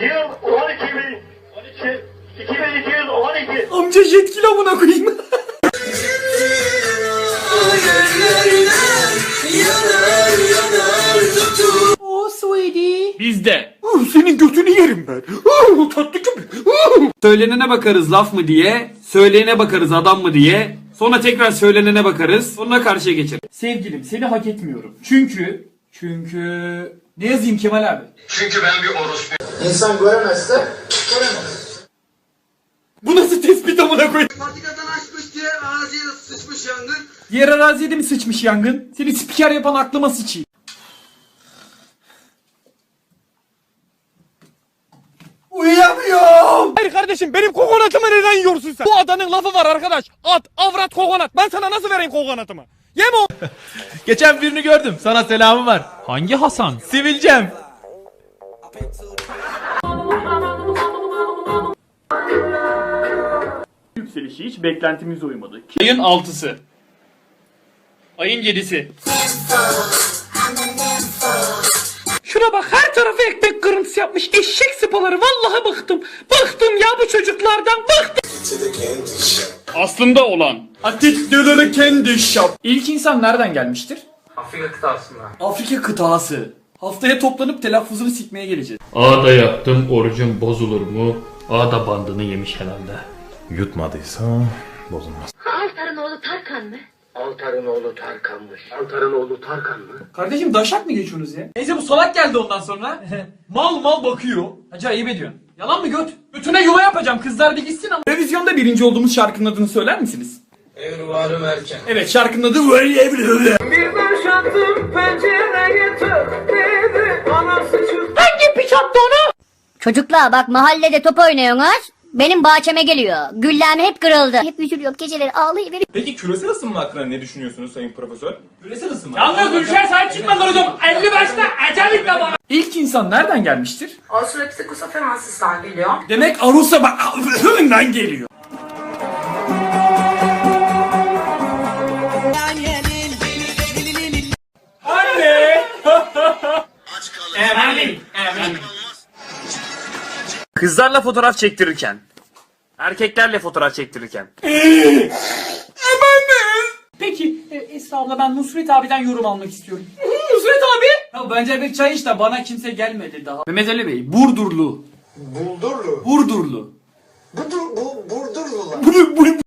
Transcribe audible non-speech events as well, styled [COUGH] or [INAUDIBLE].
Yıl 12 bin 12 2212 Amca jetkili amına koyayım. [LAUGHS] Oh sweetie. Bizde. Oh, senin götünü yerim ben. Oh, tatlı köpek. Oh. Söylenene bakarız laf mı diye. Söyleyene bakarız adam mı diye. Sonra tekrar söylenene bakarız. Sonra karşıya geçeriz. Sevgilim seni hak etmiyorum. Çünkü... Çünkü... Ne yazayım Kemal abi? İnsan göremezse göremez. Bu nasıl tespit amına koyayım? Patikadan açmış diye araziye sıçmış yangın. Diğer araziye de mi sıçmış yangın? Seni spiker yapan aklıma sıçayım. Uyuyamıyorum. Hayır kardeşim benim kokonatımı neden yiyorsun sen? Bu adanın lafı var arkadaş. At, avrat, kokonat. Ben sana nasıl vereyim kokonatımı? Yeme o. [LAUGHS] Geçen birini gördüm. Sana selamı var. Hangi Hasan? Sivilcem. Yükselişi hiç beklentimize uymadı. Ayın 6'sı. Ayın 7'si. Şuna bak her tarafı ekmek kırıntısı yapmış. Eşek sıpaları vallahi bıktım. Bıktım ya bu çocuklardan bıktım. Aslında olan. Atit dölörü kendi şap. İlk insan nereden gelmiştir? Afrika kıtasından. Afrika kıtası. Haftaya toplanıp telaffuzunu sikmeye geleceğiz. Ağda yaptım orucum bozulur mu? Ağda bandını yemiş herhalde. Yutmadıysa bozulmaz. Altar'ın oğlu Tarkan mı? Altar'ın oğlu Tarkan'mış. Altar'ın oğlu Tarkan mı? Kardeşim daşak mı geçiyorsunuz ya? Neyse bu salak geldi ondan sonra. [LAUGHS] mal mal bakıyor. Hacı ayıp ediyorsun. Yalan mı göt? Götüne yuva yapacağım kızlar bir gitsin ama. Revizyonda birinci olduğumuz şarkının adını söyler misiniz? Evruvarım erken. Evet şarkının adı Böyle Evli. Çocuklar bak mahallede top oynuyorsunuz. Benim bahçeme geliyor. Güllem hep kırıldı. Hep üzülüyor. Geceleri ağlayıveriyor. Peki küresel ısınma hakkında ne düşünüyorsunuz Sayın Profesör? Küresel ısınma. Yalnız Gülşen sahip çıkmadan hocam. 50 başta ecelikle bana. İlk insan nereden gelmiştir? Australopithecus'a geliyor. Demek Arusa bak geliyor. Anne! [LAUGHS] Emin, emin. Kızlarla fotoğraf çektirirken. Erkeklerle fotoğraf çektirirken. Peki e, Esra abla ben Nusret abiden yorum almak istiyorum. [LAUGHS] Nusret abi? Ya bence bir çay iç de bana kimse gelmedi daha. Mehmet Ali Bey Burdurlu. Buldurlu. Burdurlu. Budur, bu, Burdurlular. Bu, bu,